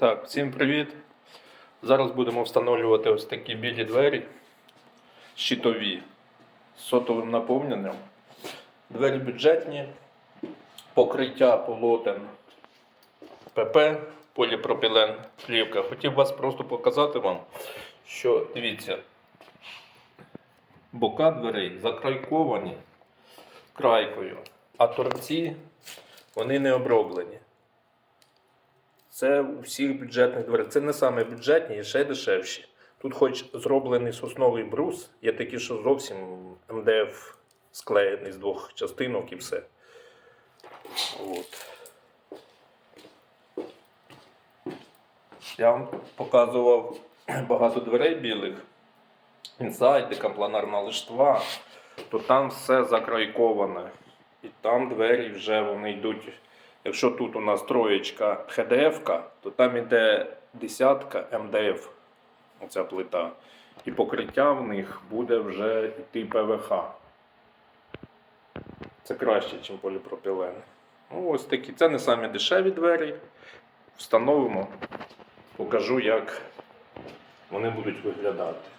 Так, всім привіт. Зараз будемо встановлювати ось такі білі двері щитові з сотовим наповненням. Двері бюджетні, покриття полотен ПП, поліпропілен, плівка. Хотів вас просто показати вам, що дивіться, бока дверей закрайковані крайкою, а торці вони не оброблені. Це у всіх бюджетних дверях. Це не саме бюджетні і ще дешевші. Тут хоч зроблений сосновий брус, є такі, що зовсім МДФ склеєний з двох частинок і все. От. Я вам показував багато дверей білих. Інсайд, декампланарна лиштва, то там все закрайковане. І там двері вже вони йдуть. Якщо тут у нас троєчка ХДФ, то там іде десятка МДФ, оця плита. І покриття в них буде вже йти ПВХ. Це краще, ніж поліпропілен. Ну, ось такі. Це не самі дешеві двері. Встановимо, покажу, як вони будуть виглядати.